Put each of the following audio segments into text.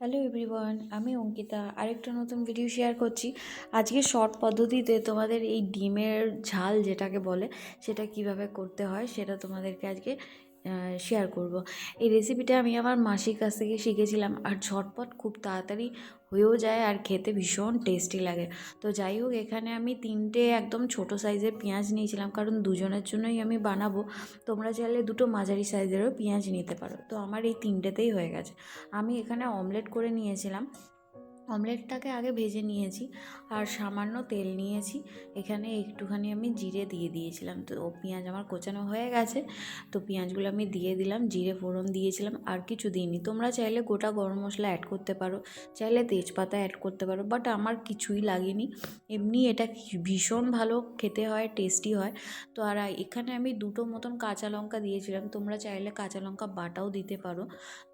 Hello everyone আমি অঙ্কিতা। আরেকটা নতুন ভিডিও শেয়ার করছি। আজকে শর্ট পদ্ধতিতে তোমাদের এই ডিমের ঝাল যেটাকে বলে, সেটা কীভাবে করতে হয়, সেটা তোমাদেরকে আজকে শেয়ার করব। এই রেসিপিটা আমি আমার মাসির কাছ থেকে শিখেছিলাম আর ঝটপট খুব তাড়াতাড়ি হয়েও যায় আর খেতে ভীষণ টেস্টি লাগে। তো যাই হোক, এখানে আমি তিনটে একদম ছোট সাইজের পেঁয়াজ নিয়েছিলাম, কারণ দুজনের জন্যই আমি বানাবো। তোমরা চাইলে দুটো মাঝারি সাইজেরও পেঁয়াজ নিতে পারো। তো আমার এই তিনটেতেই হয়ে গেছে। আমি এখানে অমলেট করে নিয়েছিলাম। অমলেটটাকে আগে ভেজে নিয়েছি আর সামান্য তেল নিয়েছি। এখানে একটুখানি আমি জিরে দিয়ে দিয়েছিলাম। তো পেঁয়াজ আমার কোচানো হয়ে গেছে। তো পেঁয়াজগুলো আমি দিয়ে দিলাম, জিরে ফোড়ন দিয়েছিলাম। আর কিছু দিইনি। তোমরা চাইলে গোটা গরম মশলা অ্যাড করতে পারো, চাইলে তেজপাতা অ্যাড করতে পারো বাট আমার কিছুই লাগেনি। এমনি এটা ভীষণ ভালো খেতে হয় টেস্টি হয়। তো আর এখানে আমি দুটো মতন কাঁচা লঙ্কা দিয়েছিলাম। তোমরা চাইলে কাঁচা লঙ্কা বাটাও দিতে পারো।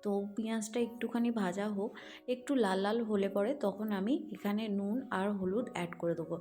তো পেঁয়াজটা একটুখানি ভাজা হোক, একটু লাল লাল হলে পরে তখন আমি এখানে নুন আর হলুদ অ্যাড করে দেবো।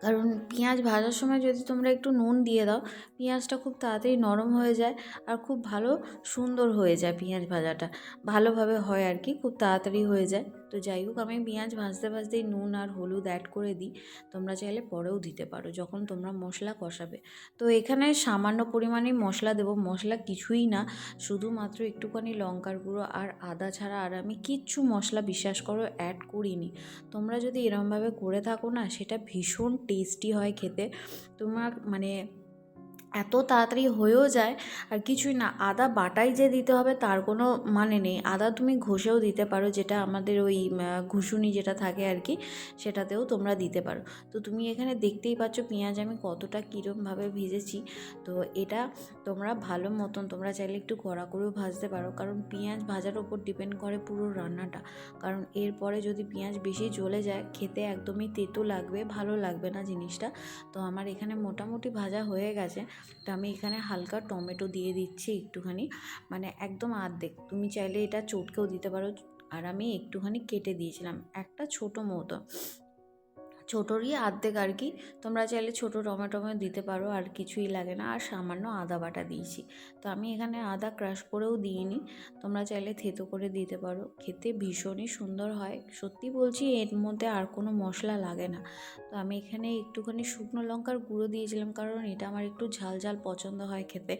কারণ পেঁয়াজ ভাজার সময় যদি তোমরা একটু নুন দিয়ে দাও, পেঁয়াজটা খুব তাড়াতাড়ি নরম হয়ে যায় আর খুব ভালো সুন্দর হয়ে যায় পেঁয়াজ ভাজাটা। ভালোভাবে হয় আর কি, খুব তাড়াতাড়ি হয়ে যায়। তো যাই হোক, আমি পেঁয়াজ ভাজতে ভাজতেই নুন আর হলুদ অ্যাড করে দিই। তোমরা চাইলে পরেও দিতে পারো যখন তোমরা মশলা কষাবে। তো এখানে সামান্য পরিমাণে মশলা দেবো। মশলা কিছুই না, শুধুমাত্র একটুখানি লঙ্কার গুঁড়ো আর আদা ছাড়া। আর আমি কিচ্ছু মশলা, বিশ্বাস করো অ্যাড করিনি। তোমরা যদি এরমভাবে করে থাকো না, সেটা ভীষণ টেস্টি হয় খেতে। তোমার মানে এত তাড়াতাড়ি হয়েও যায়, আর কিছুই না, আদা বাটাই যে দিতে হবে তার কোনো মানে নেই। আদা তুমি ঘষেও দিতে পারো, যেটা আমাদের ওই ঘুষুনি যেটা থাকে আর কি, সেটাতেও তোমরা দিতে পারো। তো তুমি এখানে দেখতেই পাচ্ছ পেঁয়াজ আমি কতটা কীরমভাবে ভেজেছি। তো এটা তোমরা ভালো মতন, তোমরা চাইলে একটু কড়া করেও ভাজতে পারো, কারণ পেঁয়াজ ভাজার ওপর ডিপেন্ড করে পুরো রান্নাটা। কারণ এরপরে যদি পেঁয়াজ বেশি জ্বলে যায়, খেতে একদমই তেতো লাগবে, ভালো লাগবে না জিনিসটা। তো আমার এখানে মোটামুটি ভাজা হয়ে গেছে। তো আমি এখানে হালকা টমেটো দিয়ে দিচ্ছি একটুখানি। মানে একদম আর্ধেক। তুমি চাইলে এটা চটকেও দিতে পারো। আর আমি একটুখানি কেটে দিয়েছিলাম। একটা ছোটো মতো। ছোটোরই আর্ধেক আর কি। তোমরা চাইলে ছোটো টমেটো দিতে পারো, আর কিছুই লাগে না। আর সামান্য আদা বাটা দিয়েছি। তো আমি এখানে আদা ক্রাশ করেও দিইনি। তোমরা চাইলে থেতো করে দিতে পারো। খেতে ভীষণই সুন্দর হয়। সত্যি বলছি, এর মধ্যে আর কোনো মশলা লাগে না। তো আমি এখানে একটুখানি শুকনো লঙ্কার গুঁড়ো দিয়েছিলাম, কারণ এটা আমার একটু ঝাল ঝাল পছন্দ হয় খেতে।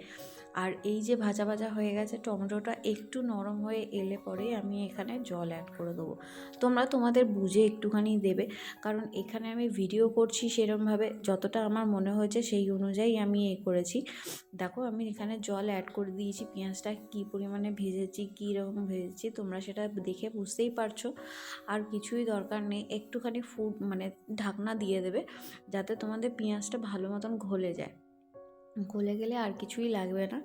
আর এই যে ভাজা ভাজা হয়ে গেছে, টমেটোটা একটু নরম হয়ে এলে পরে আমি এখানে জল অ্যাড করে দেবো। তোমরা তোমাদের বুঝে একটুখানি দেবে, কারণ এখানে আমি ভিডিও করছি সেরমভাবে, যতটা আমার মনে হয়েছে সেই অনুযায়ী আমি এ করেছি। দেখো, আমি এখানে জল অ্যাড করে দিয়েছি, পেঁয়াজটা কী পরিমাণে ভেজেছি, কী রকম ভেজেছি, তোমরা সেটা দেখে বুঝতেই পারছ। আর কিছুই দরকার নেই, একটুখানি ফুড মানে ঢাকনা দিয়ে দেবে, যাতে তোমাদের পেঁয়াজটা ভালো মতন ঘলে যায়। গলে গেলে আর কিছুই লাগবে না।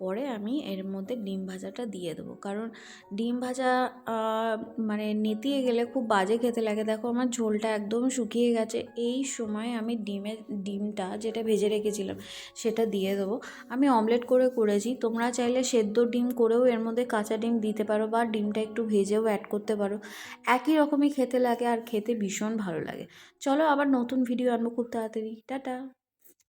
পরে আমি এর মধ্যে ডিম ভাজাটা দিয়ে দেবো। কারণ ডিম ভাজা মানে নেতিয়ে গেলে খুব বাজে খেতে লাগে। দেখো আমার ঝোলটা একদম শুকিয়ে গেছে। এই সময় আমি ডিমের ডিমটা যেটা ভেজে রেখেছিলাম সেটা দিয়ে দেবো। আমি অমলেট করে করেছি। তোমরা চাইলে সেদ্ধ ডিম করেও এর মধ্যে কাঁচা ডিম দিতে পারো বা ডিমটা একটু ভেজেও অ্যাড করতে পারো। একই রকমই খেতে লাগে আর খেতে ভীষণ ভালো লাগে। চলো আবার নতুন ভিডিও আনব খুব তাড়াতাড়ি। টাটা!